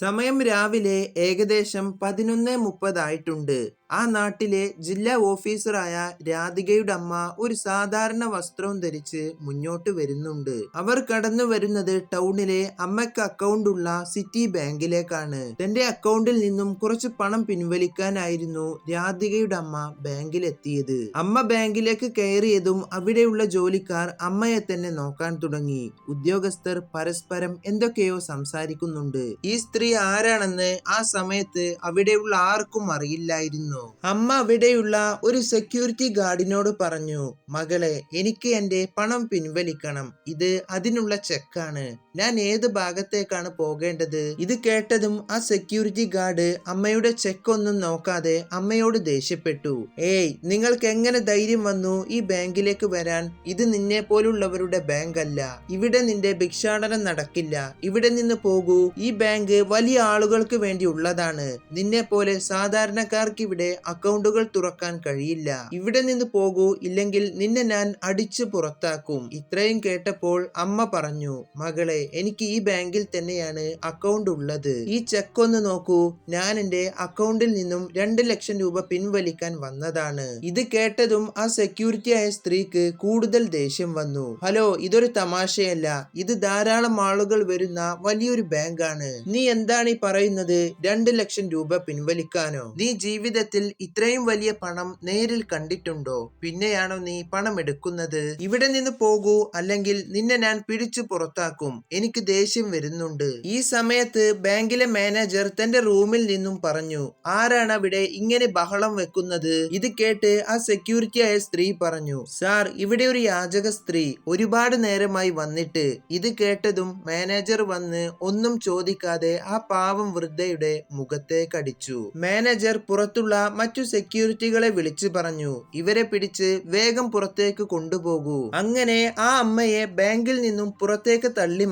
സമയം രാവിലെ ഏകദേശം പതിനൊന്ന് മുപ്പതായിട്ടുണ്ട്. ആ നാട്ടിലെ ജില്ലാ ഓഫീസറായ രാധികയുടെ അമ്മ ഒരു സാധാരണ വസ്ത്രവും ധരിച്ച് മുന്നോട്ട് വരുന്നുണ്ട്. അവർ കടന്നു വരുന്നത് ടൗണിലെ അമ്മയ്ക്ക് അക്കൗണ്ട് ഉള്ള സിറ്റി ബാങ്കിലേക്കാണ്. തന്റെ അക്കൗണ്ടിൽ നിന്നും കുറച്ച് പണം പിൻവലിക്കാനായിരുന്നു രാധികയുടെ അമ്മ ബാങ്കിലെത്തിയത്. അമ്മ ബാങ്കിലേക്ക് കയറിയതും അവിടെയുള്ള ജോലിക്കാർ അമ്മയെ തന്നെ നോക്കാൻ തുടങ്ങി. ഉദ്യോഗസ്ഥർ പരസ്പരം എന്തൊക്കെയോ സംസാരിക്കുന്നുണ്ട്. ഈ സ്ത്രീ ആരാണെന്ന് ആ സമയത്ത് അവിടെയുള്ള ആർക്കും അറിയില്ലായിരുന്നു. അമ്മ അവിടെയുള്ള ഒരു സെക്യൂരിറ്റി ഗാർഡിനോട് പറഞ്ഞു മകളെ എനിക്ക് എന്റെ പണം പിൻവലിക്കണം. ഇത് അതിനുള്ള ചെക്കാണ് ഞാൻ ഏത് ഭാഗത്തേക്കാണ് പോകേണ്ടത്? ഇത് കേട്ടതും ആ സെക്യൂരിറ്റി ഗാർഡ് അമ്മയുടെ ചെക്ക് ഒന്നും നോക്കാതെ അമ്മയോട് ദേഷ്യപ്പെട്ടു. ഏയ് നിങ്ങൾക്ക് എങ്ങനെ ധൈര്യം വന്നു ഈ ബാങ്കിലേക്ക് വരാൻ? ഇത് നിന്നെ പോലുള്ളവരുടെ ബാങ്ക് അല്ല ഇവിടെ നിന്റെ ഭിക്ഷാടനം നടക്കില്ല. ഇവിടെ നിന്ന് പോകൂ. ഈ ബാങ്ക് വലിയ ആളുകൾക്ക് വേണ്ടി ഉള്ളതാണ്. നിന്നെ പോലെ സാധാരണക്കാർക്ക് ഇവിടെ അക്കൗണ്ടുകൾ തുറക്കാൻ കഴിയില്ല. ഇവിടെ നിന്ന് പോകൂ ഇല്ലെങ്കിൽ നിന്നെ ഞാൻ അടിച്ചു പുറത്താക്കും. ഇത്രയും കേട്ടപ്പോൾ അമ്മ പറഞ്ഞു മകളെ എനിക്ക് ഈ ബാങ്കിൽ തന്നെയാണ് അക്കൗണ്ട് ഉള്ളത്. ഈ ചെക്ക് ഒന്ന് നോക്കൂ. ഞാൻ എന്റെ അക്കൗണ്ടിൽ നിന്നും രണ്ട് ലക്ഷം രൂപ പിൻവലിക്കാൻ വന്നതാണ്. ഇത് കേട്ടതും ആ സെക്യൂരിറ്റി ആയ സ്ത്രീക്ക് കൂടുതൽ ദേഷ്യം വന്നു. ഹലോ ഇതൊരു തമാശയല്ല. ഇത് ധാരാളം ആളുകൾ വരുന്ന വലിയൊരു ബാങ്കാണ്. നീ എന്താണ് ഈ പറയുന്നത്? രണ്ട് ലക്ഷം രൂപ പിൻവലിക്കാനോ? നീ ജീവിതത്തിൽ ഇത്രയും വലിയ പണം നേരിൽ കണ്ടിട്ടുണ്ടോ? പിന്നെയാണോ നീ പണം എടുക്കുന്നത്? ഇവിടെ നിന്ന് പോകൂ അല്ലെങ്കിൽ നിന്നെ ഞാൻ പിടിച്ചു പുറത്താക്കും. എനിക്ക് ദേഷ്യം വരുന്നുണ്ട്. ഈ സമയത്ത് ബാങ്കിലെ മാനേജർ തന്റെ റൂമിൽ നിന്നും പറഞ്ഞു ആരാണ് അവിടെ ഇങ്ങനെ ബഹളം വെക്കുന്നത്? ഇത് കേട്ട് ആ സെക്യൂരിറ്റി ആയ സ്ത്രീ പറഞ്ഞു സാർ ഇവിടെ ഒരു യാചക സ്ത്രീ ഒരുപാട് നേരമായി വന്നിട്ട് ഇത് കേട്ടതും മാനേജർ വന്ന് ഒന്നും ചോദിക്കാതെ ആ പാവം വൃദ്ധയുടെ മുഖത്തേക്കടിച്ചു മാനേജർ പുറത്തുള്ള മറ്റു സെക്യൂരിറ്റികളെ വിളിച്ചു പറഞ്ഞു ഇവരെ പിടിച്ച് വേഗം പുറത്തേക്ക് കൊണ്ടുപോകൂ. അങ്ങനെ ആ അമ്മയെ ബാങ്കിൽ നിന്നും പുറത്തേക്ക് തള്ളി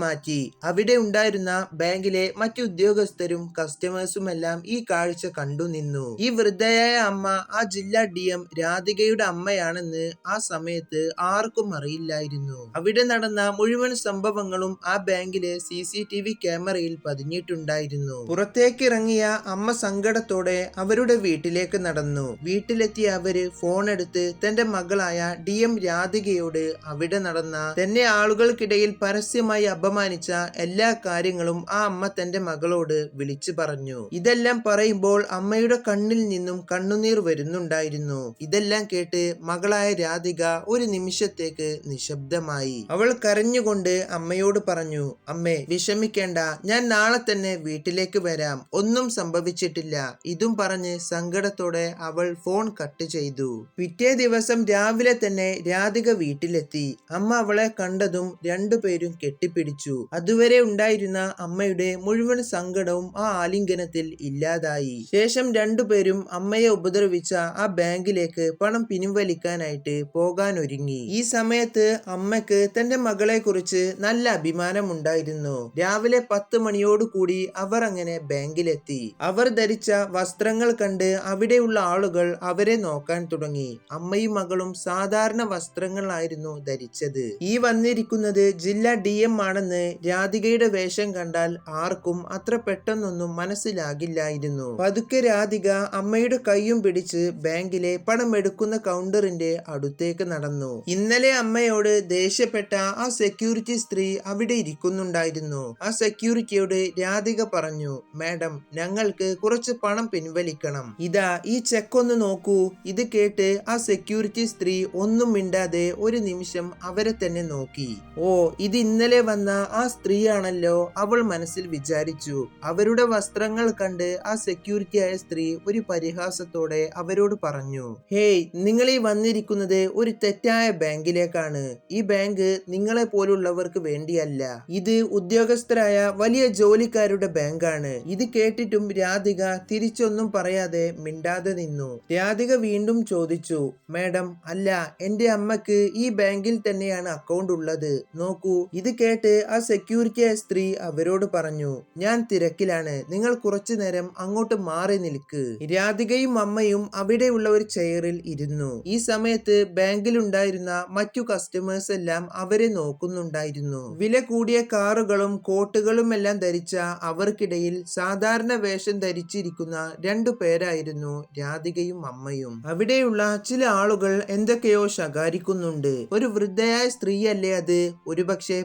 അവിടെ ഉണ്ടായിരുന്ന ബാങ്കിലെ മറ്റു ഉദ്യോഗസ്ഥരും കസ്റ്റമേഴ്സുമെല്ലാം ഈ കാഴ്ച കണ്ടു നിന്നു. ഈ വൃദ്ധയായ അമ്മ ആ ജില്ലാ ഡി എം രാധികയുടെ അമ്മയാണെന്ന് ആ സമയത്ത് ആർക്കും അറിയില്ലായിരുന്നു. അവിടെ നടന്ന മുഴുവൻ സംഭവങ്ങളും ആ ബാങ്കിലെ സി സി ടി വി ക്യാമറയിൽ പതിഞ്ഞിട്ടുണ്ടായിരുന്നു. പുറത്തേക്ക് ഇറങ്ങിയ അമ്മ സങ്കടത്തോടെ അവരുടെ വീട്ടിലേക്ക് നടന്നു. വീട്ടിലെത്തിയ അവർ ഫോൺ എടുത്ത് തന്റെ മകളായ ഡി എം രാധികയോട് അവിടെ നടന്ന തന്നെ ആളുകൾക്കിടയിൽ പരസ്യമായി അപമാനിച്ച എല്ലാ കാര്യങ്ങളും ആ അമ്മ തന്റെ മകളോട് വിളിച്ചു പറഞ്ഞു. ഇതെല്ലാം പറയുമ്പോൾ അമ്മയുടെ കണ്ണിൽ നിന്നും കണ്ണുനീർ വരുന്നുണ്ടായിരുന്നു. ഇതെല്ലാം കേട്ട് മകളായ രാധിക ഒരു നിമിഷത്തേക്ക് നിശബ്ദമായി. അവൾ കരഞ്ഞുകൊണ്ട് അമ്മയോട് പറഞ്ഞു അമ്മേ വിഷമിക്കേണ്ട. ഞാൻ നാളെ തന്നെ വീട്ടിലേക്ക് വരാം. ഒന്നും സംഭവിച്ചിട്ടില്ല. ഇതും പറഞ്ഞ് സങ്കടത്തോടെ അവൾ ഫോൺ കട്ട് ചെയ്തു. പിറ്റേ ദിവസം രാവിലെ തന്നെ രാധിക വീട്ടിലെത്തി. അമ്മ അവളെ കണ്ടതും രണ്ടുപേരും കെട്ടിപ്പിടിച്ചു. അതുവരെ ഉണ്ടായിരുന്ന അമ്മയുടെ മുഴുവൻ സങ്കടവും ആ ആലിംഗനത്തിൽ ഇല്ലാതായി. ശേഷം രണ്ടുപേരും അമ്മയെ ഉപദ്രവിച്ച ആ ബാങ്കിലേക്ക് പണം പിൻവലിക്കാനായിട്ട് പോകാൻ ഒരുങ്ങി ഈ സമയത്ത് അമ്മയ്ക്ക് തന്റെ മകളെ കുറിച്ച് നല്ല അഭിമാനമുണ്ടായിരുന്നു. രാവിലെ പത്ത് മണിയോട് കൂടി അവർ അങ്ങനെ ബാങ്കിലെത്തി. അവർ ധരിച്ച വസ്ത്രങ്ങൾ കണ്ട് അവിടെയുള്ള ആളുകൾ അവരെ നോക്കാൻ തുടങ്ങി. അമ്മയും മകളും സാധാരണ വസ്ത്രങ്ങളായിരുന്നു ധരിച്ചത്. ഈ വന്നിരിക്കുന്നത് ജില്ലാ ഡി എം ആണെന്ന് രാധികയുടെ വേഷം കണ്ടാൽ ആർക്കും അത്ര പെട്ടെന്നൊന്നും മനസ്സിലാകില്ലായിരുന്നു. പതുക്കെ രാധിക അമ്മയുടെ കൈയും പിടിച്ച് ബാങ്കിലെ പണം എടുക്കുന്ന കൗണ്ടറിന്റെ അടുത്തേക്ക് നടന്നു. ഇന്നലെ അമ്മയോട് ദേഷ്യപ്പെട്ട ആ സെക്യൂരിറ്റി സ്ത്രീ അവിടെ ഇരിക്കുന്നുണ്ടായിരുന്നു. ആ സെക്യൂരിറ്റിയോട് രാധിക പറഞ്ഞു മാഡം ഞങ്ങൾക്ക് കുറച്ച് പണം പിൻവലിക്കണം. ഇതാ ഈ ചെക്ക് ഒന്ന് നോക്കൂ. ഇത് കേട്ട് ആ സെക്യൂരിറ്റി സ്ത്രീ ഒന്നും മിണ്ടാതെ ഒരു നിമിഷം അവരെ തന്നെ നോക്കി. ഓ ഇത് ഇന്നലെ വന്ന ആ സ്ത്രീയാണല്ലോ അവൾ മനസ്സിൽ വിചാരിച്ചു. അവരുടെ വസ്ത്രങ്ങൾ കണ്ട് ആ സെക്യൂരിറ്റിയായ സ്ത്രീ ഒരു പരിഹാസത്തോടെ അവരോട് പറഞ്ഞു ഹേയ് നിങ്ങൾ ഈ വന്നിരിക്കുന്നത് ഒരു തെറ്റായ ബാങ്കിലേക്കാണ്. ഈ ബാങ്ക് നിങ്ങളെ പോലുള്ളവർക്ക് വേണ്ടിയല്ല. ഇത് ഉദ്യോഗസ്ഥരായ വലിയ ജോലിക്കാരുടെ ബാങ്കാണ്. ഇത് കേട്ടിട്ടും രാധിക തിരിച്ചൊന്നും പറയാതെ മിണ്ടാതെ നിന്നു. രാധിക വീണ്ടും ചോദിച്ചു മാഡം അല്ല എന്റെ അമ്മയ്ക്ക് ഈ ബാങ്കിൽ തന്നെയാണ് അക്കൗണ്ട് ഉള്ളത്. നോക്കൂ ഇത് കേട്ട് ആ സെക്യൂരിറ്റി ആയ സ്ത്രീ അവരോട് പറഞ്ഞു ഞാൻ തിരക്കിലാണ്. നിങ്ങൾ കുറച്ചു നേരം അങ്ങോട്ട് മാറി നിൽക്ക്. രാധികയും അമ്മയും അവിടെയുള്ള ഒരു ചെയറിൽ ഇരുന്നു. ഈ സമയത്ത് ബാങ്കിലുണ്ടായിരുന്ന മറ്റു കസ്റ്റമേഴ്സ് എല്ലാം അവരെ നോക്കുന്നുണ്ടായിരുന്നു. വില കൂടിയ കാറുകളും കോട്ടുകളും എല്ലാം ധരിച്ച അവർക്കിടയിൽ സാധാരണ വേഷം ധരിച്ചിരിക്കുന്ന രണ്ടു പേരായിരുന്നു രാധികയും അമ്മയും. അവിടെയുള്ള ചില ആളുകൾ എന്തൊക്കെയോ ശകാരിക്കുന്നുണ്ട്. ഒരു വൃദ്ധയായ സ്ത്രീയല്ലേ അത്? ഒരുപക്ഷെ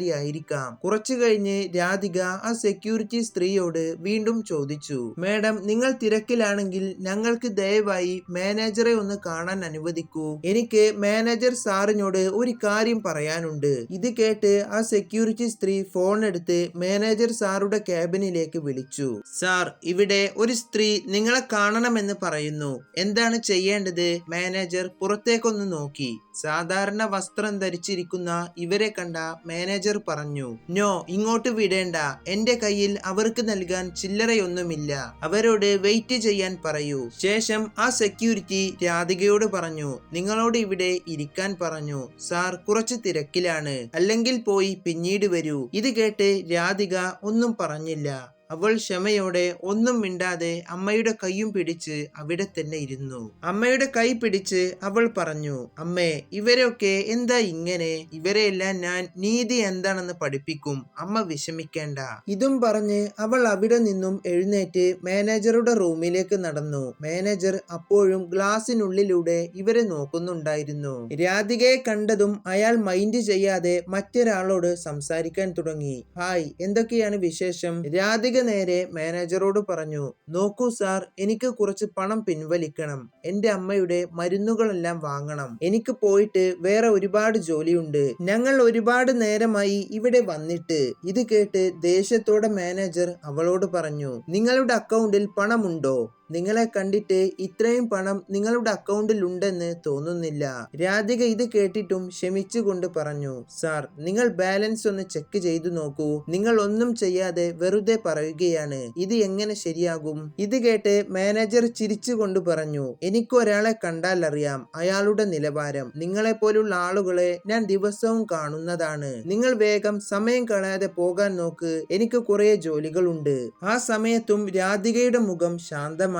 പെൻഷൻകാരിയായിരിക്കാം കുറച്ചു കഴിഞ്ഞ് രാധിക ആ സെക്യൂരിറ്റി സ്ത്രീയോട് വീണ്ടും ചോദിച്ചു മേഡം നിങ്ങൾ തിരക്കിലാണെങ്കിൽ ഞങ്ങൾക്ക് ദയവായി മാനേജറെ ഒന്ന് കാണാൻ അനുവദിക്കൂ. എനിക്ക് മാനേജർ സാറിനോട് ഒരു കാര്യം പറയാനുണ്ട്. ഇത് കേട്ട് ആ സെക്യൂരിറ്റി സ്ത്രീ ഫോൺ എടുത്ത് മാനേജർ സാറുടെ ക്യാബിനിലേക്ക് വിളിച്ചു. സാർ ഇവിടെ ഒരു സ്ത്രീ നിങ്ങളെ കാണണമെന്ന് പറയുന്നു. എന്താണ് ചെയ്യേണ്ടത്? മാനേജർ പുറത്തേക്കൊന്ന് നോക്കി. സാധാരണ വസ്ത്രം ധരിച്ചിരിക്കുന്ന ഇവരെ കണ്ട മാനേജർ പറഞ്ഞു നോ ഇങ്ങോട്ട് വിടേണ്ട. എന്റെ കയ്യിൽ അവർക്ക് നൽകാൻ ചില്ലറയൊന്നുമില്ല. അവരോട് വെയിറ്റ് ചെയ്യാൻ പറയൂ. ശേഷം ആ സെക്യൂരിറ്റി രാധികയോട് പറഞ്ഞു നിങ്ങളോട് ഇവിടെ ഇരിക്കാൻ പറഞ്ഞു. സാർ കുറച്ച് തിരക്കിലാണ്. അല്ലെങ്കിൽ പോയി പിന്നീട് വരൂ. ഇത് കേട്ട് രാധിക ഒന്നും പറഞ്ഞില്ല. അവൾ ക്ഷമയോടെ ഒന്നും മിണ്ടാതെ അമ്മയുടെ കൈയും പിടിച്ച് അവിടെ തന്നെ ഇരുന്നു. അമ്മയുടെ കൈ പിടിച്ച് അവൾ പറഞ്ഞു അമ്മേ ഇവരൊക്കെ എന്താ ഇങ്ങനെ? ഇവരെയെല്ലാം ഞാൻ നീതി എന്താണെന്ന് പഠിപ്പിക്കും. അമ്മ വിഷമിക്കേണ്ട. ഇതും പറഞ്ഞ് അവൾ അവിടെ നിന്നും എഴുന്നേറ്റ് മാനേജറുടെ റൂമിലേക്ക് നടന്നു. മാനേജർ അപ്പോഴും ഗ്ലാസിനുള്ളിലൂടെ ഇവരെ നോക്കുന്നുണ്ടായിരുന്നു. രാധികയെ കണ്ടതും അയാൾ മൈൻഡ് ചെയ്യാതെ മറ്റൊരാളോട് സംസാരിക്കാൻ തുടങ്ങി. ഹായ് എന്തൊക്കെയാണ് വിശേഷം? രാധിക നേരെ മാനേജറോട് പറഞ്ഞു നോക്കൂ സാർ എനിക്ക് കുറച്ച് പണം പിൻവലിക്കണം. എന്റെ അമ്മയുടെ മരുന്നുകളെല്ലാം വാങ്ങണം. എനിക്ക് പോയിട്ട് വേറെ ഒരുപാട് ജോലിയുണ്ട്. ഞങ്ങൾ ഒരുപാട് നേരമായി ഇവിടെ വന്നിട്ട് ഇത് കേട്ട് ദേഷ്യത്തോടെ മാനേജർ അവളോട് പറഞ്ഞു നിങ്ങളുടെ അക്കൗണ്ടിൽ പണമുണ്ടോ? നിങ്ങളെ കണ്ടിട്ട് ഇത്രയും പണം നിങ്ങളുടെ അക്കൗണ്ടിൽ ഉണ്ടെന്ന് തോന്നുന്നില്ല. രാധിക ഇത് കേട്ടിട്ടും ക്ഷമിച്ചുകൊണ്ട് പറഞ്ഞു സാർ നിങ്ങൾ ബാലൻസ് ഒന്ന് ചെക്ക് ചെയ്തു നോക്കൂ. നിങ്ങൾ ഒന്നും ചെയ്യാതെ വെറുതെ പറയുകയാണ്. ഇത് എങ്ങനെ ശരിയാകും? ഇത് കേട്ട് മാനേജർ ചിരിച്ചുകൊണ്ട് പറഞ്ഞു എനിക്കൊരാളെ കണ്ടാൽ അറിയാം അയാളുടെ നിലവാരം. നിങ്ങളെ പോലുള്ള ആളുകളെ ഞാൻ ദിവസവും കാണുന്നതാണ്. നിങ്ങൾ വേഗം സമയം കളയാതെ പോകാൻ നോക്ക്. എനിക്ക് കുറെ ജോലികളുണ്ട്. ആ സമയത്തും രാധികയുടെ മുഖം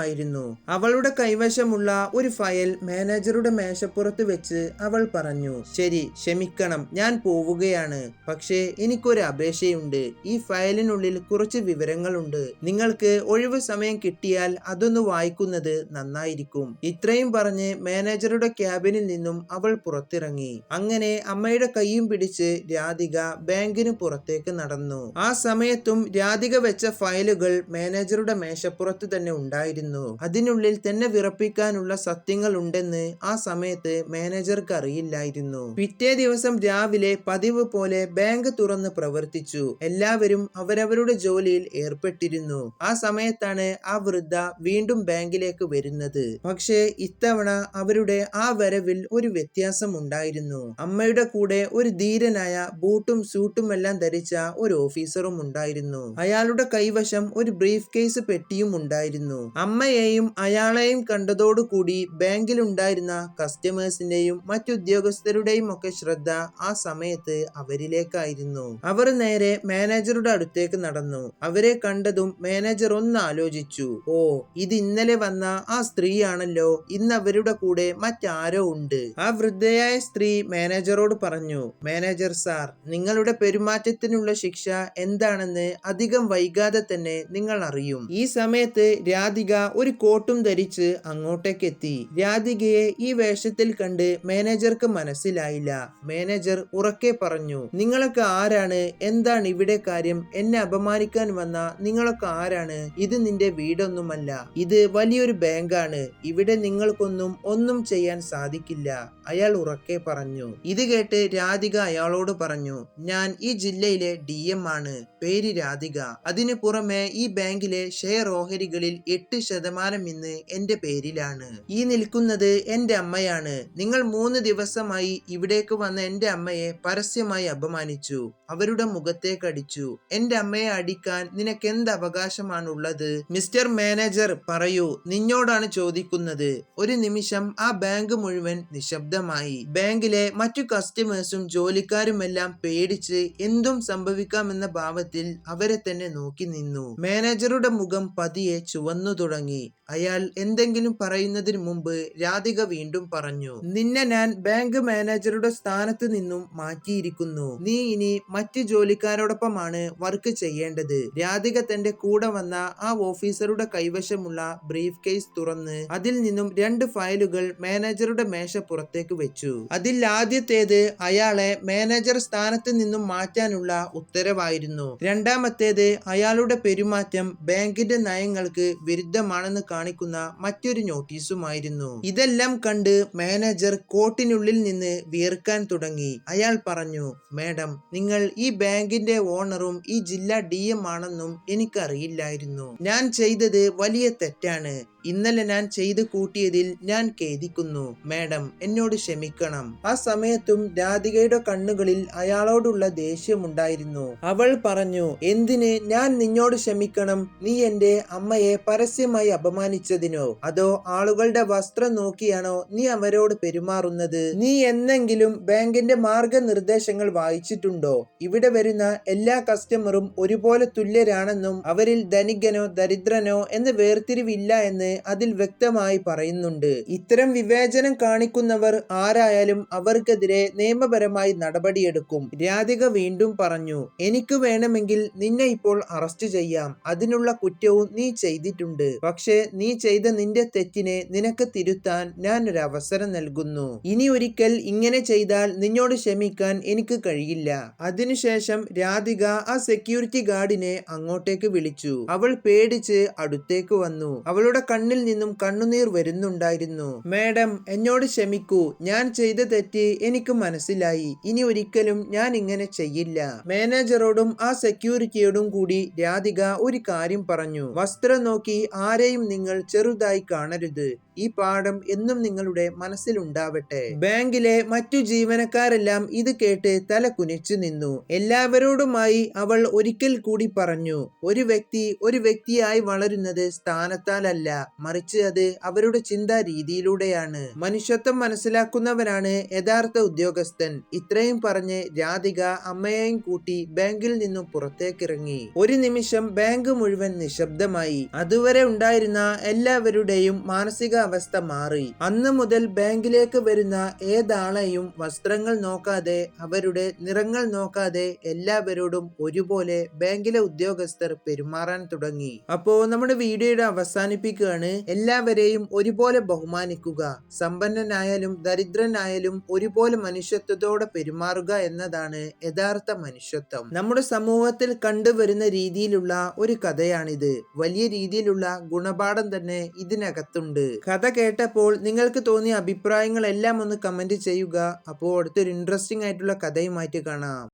ശാന്തമായിരുന്നു അവളുടെ കൈവശമുള്ള ഒരു ഫയൽ മാനേജറുടെ മേശപ്പുറത്ത് വെച്ച് അവൾ പറഞ്ഞു ശരി ക്ഷമിക്കണം ഞാൻ പോവുകയാണ്. പക്ഷേ എനിക്കൊരു അപേക്ഷയുണ്ട്. ഈ ഫയലിനുള്ളിൽ കുറച്ച് വിവരങ്ങളുണ്ട്. നിങ്ങൾക്ക് ഒഴിവ് സമയം കിട്ടിയാൽ അതൊന്ന് വായിക്കുന്നത് നന്നായിരിക്കും. ഇത്രയും പറഞ്ഞ് മാനേജറുടെ ക്യാബിനിൽ നിന്നും അവൾ പുറത്തിറങ്ങി. അങ്ങനെ അമ്മയുടെ കൈയും പിടിച്ച് രാധിക ബാങ്കിന് പുറത്തേക്ക് നടന്നു. ആ സമയത്തും രാധിക വെച്ച ഫയലുകൾ മാനേജറുടെ മേശപ്പുറത്ത് തന്നെ ഉണ്ടായിരുന്നു. അതിനുള്ളിൽ തന്നെ വിറപ്പിക്കാനുള്ള സത്യങ്ങൾ ഉണ്ടെന്ന് ആ സമയത്ത് മാനേജർക്ക് അറിയില്ലായിരുന്നു. പിറ്റേ ദിവസം രാവിലെ പതിവ് പോലെ ബാങ്ക് തുറന്ന് പ്രവർത്തിച്ചു. എല്ലാവരും അവരവരുടെ ജോലിയിൽ ഏർപ്പെട്ടിരുന്നു. ആ സമയത്താണ് ആ വൃദ്ധ വീണ്ടും ബാങ്കിലേക്ക് വരുന്നത്. പക്ഷേ ഇത്തവണ അവരുടെ ആ വരവിൽ ഒരു വ്യത്യാസം ഉണ്ടായിരുന്നു. അമ്മയുടെ കൂടെ ഒരു ധീരനായ ബൂട്ടും സൂട്ടും എല്ലാം ധരിച്ച ഒരു ഓഫീസറും ഉണ്ടായിരുന്നു. അയാളുടെ കൈവശം ഒരു ബ്രീഫ് കേസ് പെട്ടിയും ഉണ്ടായിരുന്നു. അമ്മയെയും അയാളെയും കണ്ടതോടുകൂടി ബാങ്കിലുണ്ടായിരുന്ന കസ്റ്റമേഴ്സിന്റെയും മറ്റുദ്യോഗസ്ഥരുടെയും ഒക്കെ ശ്രദ്ധ ആ സമയത്ത് അവരിലേക്കായിരുന്നു. അവർ നേരെ മാനേജറുടെ അടുത്തേക്ക് നടന്നു. അവരെ കണ്ടതും മാനേജർ ഒന്ന് ആലോചിച്ചു. ഓ ഇത് ഇന്നലെ വന്ന ആ സ്ത്രീയാണല്ലോ. ഇന്ന് അവരുടെ കൂടെ മറ്റാരോ ഉണ്ട്. ആ വൃദ്ധയായ സ്ത്രീ മാനേജറോട് പറഞ്ഞു മാനേജർ സാർ നിങ്ങളുടെ പെരുമാറ്റത്തിനുള്ള ശിക്ഷ എന്താണെന്ന് അധികം വൈകാതെ തന്നെ നിങ്ങൾ അറിയും ഈ സമയത്ത് രാധിക ഒരു കോട്ടും ധരിച്ച് അങ്ങോട്ടേക്കെത്തി. രാധികയെ ഈ വേഷത്തിൽ കണ്ട് മാനേജർക്ക് മനസ്സിലായില്ല. മാനേജർ ഉറക്കെ പറഞ്ഞു നിങ്ങളൊക്കെ ആരാണ്? എന്താണ് ഇവിടെ കാര്യം? എന്നെ അപമാനിക്കാൻ വന്ന നിങ്ങളൊക്കെ ആരാണ്? ഇത് നിന്റെ വീടൊന്നുമല്ല. ഇത് വലിയൊരു ബാങ്കാണ്. ഇവിടെ നിങ്ങൾക്കൊന്നും ഒന്നും ചെയ്യാൻ സാധിക്കില്ല. അയാൾ ഉറക്കെ പറഞ്ഞു. ഇത് കേട്ട് രാധിക അയാളോട് പറഞ്ഞു ഞാൻ ഈ ജില്ലയിലെ ഡി എം ആണ്. പേര് രാധിക. അതിനു പുറമെ ഈ ബാങ്കിലെ ഷെയർ ഓഹരികളിൽ എട്ട് ശതമാനം ഇന്ന് എന്റെ പേരിലാണ്. ഈ നിൽക്കുന്നത് എന്റെ അമ്മയാണ്. നിങ്ങൾ മൂന്ന് ദിവസമായി ഇവിടേക്ക് വന്ന എന്റെ അമ്മയെ പരസ്യമായി അപമാനിച്ചു. അവരുടെ മുഖത്തേക്ക് അടിച്ചു. എന്റെ അമ്മയെ അടിക്കാൻ നിനക്ക് എന്ത് അവകാശമാണുള്ളത്? മിസ്റ്റർ മാനേജർ പറയൂ നിന്നോടാണ് ചോദിക്കുന്നത്. ഒരു നിമിഷം ആ ബാങ്ക് മുഴുവൻ നിശബ്ദമായി. ബാങ്കിലെ മറ്റു കസ്റ്റമേഴ്സും ജോലിക്കാരുമെല്ലാം പേടിച്ച് എന്തും സംഭവിക്കാമെന്ന ഭാവത്തിൽ അവരെ തന്നെ നോക്കി നിന്നു. മാനേജറുടെ മുഖം പതിയെ ചുവന്നു തുടങ്ങി. അയാൾ എന്തെങ്കിലും പറയുന്നതിന് മുമ്പ് രാധിക വീണ്ടും പറഞ്ഞു നിന്നെ ഞാൻ ബാങ്ക് മാനേജറുടെ സ്ഥാനത്ത് നിന്നും മാറ്റിയിരിക്കുന്നു. നീ ഇനി മറ്റ് ജോലിക്കാരോടൊപ്പമാണ് വർക്ക് ചെയ്യേണ്ടത്. രാധിക തന്റെ കൂടെ വന്ന ആ ഓഫീസറുടെ കൈവശമുള്ള ബ്രീഫ് കേസ് തുറന്ന് അതിൽ നിന്നും രണ്ട് ഫയലുകൾ മാനേജറുടെ മേശ പുറത്തേക്ക് വെച്ചു. അതിൽ ആദ്യത്തേത് അയാളെ മാനേജർ സ്ഥാനത്ത് നിന്നും മാറ്റാനുള്ള ഉത്തരവായിരുന്നു. രണ്ടാമത്തേത് അയാളുടെ പെരുമാറ്റം ബാങ്കിന്റെ നയങ്ങൾക്ക് വിരുദ്ധമാണെന്ന് കാണിക്കുന്ന മറ്റൊരു നോട്ടീസുമായിരുന്നു. ഇതെല്ലാം കണ്ട് മാനേജർ കോട്ടിനുള്ളിൽ നിന്ന് വിയർക്കാൻ തുടങ്ങി. അയാൾ പറഞ്ഞു മാഡം നിങ്ങൾ ഈ ബാങ്കിന്റെ ഓണറും ഈ ജില്ലാ ഡി എം ആണെന്നും എനിക്കറിയില്ലായിരുന്നു. ഞാൻ ചെയ്തത് വലിയ തെറ്റാണ്. ഇന്നലെ ഞാൻ ചെയ്തു കൂട്ടിയതിൽ ഞാൻ ഖേദിക്കുന്നു. മാഡം എന്നോട് ക്ഷമിക്കണം. ആ സമയത്തും രാധികയുടെ കണ്ണുകളിൽ അയാളോടുള്ള ദേഷ്യമുണ്ടായിരുന്നു. അവൾ പറഞ്ഞു എന്തിന്? ഞാൻ നിന്നോട് ക്ഷമിക്കണം. നീ എന്റെ അമ്മയെ പരസ്യമായി അപമാനിച്ചതിനോ? അതോ ആളുകളുടെ വസ്ത്രം നോക്കിയാണോ നീ അവരോട് പെരുമാറുന്നത്? നീ എന്നെങ്കിലും ബാങ്കിന്റെ മാർഗനിർദ്ദേശങ്ങൾ വായിച്ചിട്ടുണ്ടോ? ഇവിടെ വരുന്ന എല്ലാ കസ്റ്റമറും ഒരുപോലെ തുല്യരാണെന്നും അവരിൽ ധനികനോ ദരിദ്രനോ എന്ന് വേർതിരിവില്ല എന്ന് അതിൽ വ്യക്തമായി പറയുന്നുണ്ട്. ഇത്തരം വിവേചനം കാണിക്കുന്നവർ ആരായാലും അവർക്കെതിരെ നിയമപരമായി നടപടിയെടുക്കും. രാധിക വീണ്ടും പറഞ്ഞു എനിക്ക് വേണമെങ്കിൽ നിന്നെ ഇപ്പോൾ അറസ്റ്റ് ചെയ്യാം. അതിനുള്ള കുറ്റവും നീ ചെയ്തിട്ടുണ്ട്. പക്ഷേ നീ ചെയ്ത നിന്റെ തെറ്റിനെ നിനക്ക് തിരുത്താൻ ഞാൻ ഒരു അവസരം നൽകുന്നു. ഇനി ഒരിക്കൽ ഇങ്ങനെ ചെയ്താൽ നിന്നോട് ക്ഷമിക്കാൻ എനിക്ക് കഴിയില്ല. അതിനുശേഷം രാധിക ആ സെക്യൂരിറ്റി ഗാർഡിനെ അങ്ങോട്ടേക്ക് വിളിച്ചു. അവൾ പേടിച്ച് അടുത്തേക്ക് വന്നു. അവളുടെ കണ്ണിൽ നിന്നും കണ്ണുനീർ വരുന്നുണ്ടായിരുന്നു. മാഡം എന്നോട് ക്ഷമിക്കൂ. ഞാൻ ചെയ്ത തെറ്റ് എനിക്ക് മനസ്സിലായി. ഇനി ഒരിക്കലും ഞാൻ ഇങ്ങനെ ചെയ്യില്ല. മാനേജറോടും ആ സെക്യൂരിറ്റിയോടും കൂടി രാധിക ഒരു കാര്യം പറഞ്ഞു. വസ്ത്രം നോക്കി ആരെയും നിങ്ങൾ ചെറുതായി കാണരുത്. ഈ പാഠം എന്നും നിങ്ങളുടെ മനസ്സിലുണ്ടാവട്ടെ. ബാങ്കിലെ മറ്റു ജീവനക്കാരെല്ലാം ഇത് കേട്ട് തല കുനിച്ചു നിന്നു. എല്ലാവരോടുമായി അവൾ ഒരിക്കൽ കൂടി പറഞ്ഞു ഒരു വ്യക്തി ഒരു വ്യക്തിയായി വളരുന്നത് സ്ഥാനത്താലല്ല മറിച്ച് അത് അവരുടെ ചിന്താ രീതിയിലൂടെയാണ് മനുഷ്യത്വം മനസ്സിലാക്കുന്നവരാണ് യഥാർത്ഥ ഉദ്യോഗസ്ഥൻ. ഇത്രയും പറഞ്ഞ് രാധിക അമ്മയെയും കൂട്ടി ബാങ്കിൽ നിന്നും പുറത്തേക്കിറങ്ങി. ഒരു നിമിഷം ബാങ്ക് മുഴുവൻ നിശബ്ദമായി. അതുവരെ ഉണ്ടായിരുന്ന എല്ലാവരുടെയും മാനസിക അവസ്ഥ മാറി. അന്ന് മുതൽ ബാങ്കിലേക്ക് വരുന്ന ഏതാളെയും വസ്ത്രങ്ങൾ നോക്കാതെ അവരുടെ നിറങ്ങൾ നോക്കാതെ എല്ലാവരോടും ഒരുപോലെ ബാങ്കിലെ ഉദ്യോഗസ്ഥർ പെരുമാറാൻ തുടങ്ങി. അപ്പോ നമ്മുടെ വീഡിയോയുടെ അവസാനിപ്പിക്കുകയാണ്. എല്ലാവരെയും ഒരുപോലെ ബഹുമാനിക്കുക. സമ്പന്നനായാലും ദരിദ്രനായാലും ഒരുപോലെ മനുഷ്യത്വത്തോടെ പെരുമാറുക എന്നതാണ് യഥാർത്ഥ മനുഷ്യത്വം. നമ്മുടെ സമൂഹത്തിൽ കണ്ടുവരുന്ന രീതിയിലുള്ള ഒരു കഥയാണിത്. വലിയ രീതിയിലുള്ള ഗുണപാഠം തന്നെ ഇതിനകത്തുണ്ട്. കഥ കേട്ടപ്പോൾ നിങ്ങൾക്ക് തോന്നിയ അഭിപ്രായങ്ങളെല്ലാം ഒന്ന് കമന്റ് ചെയ്യുക. അപ്പോൾ അടുത്തൊരു ഇൻട്രസ്റ്റിംഗ് ആയിട്ടുള്ള കഥയുമായിട്ട് കാണാം.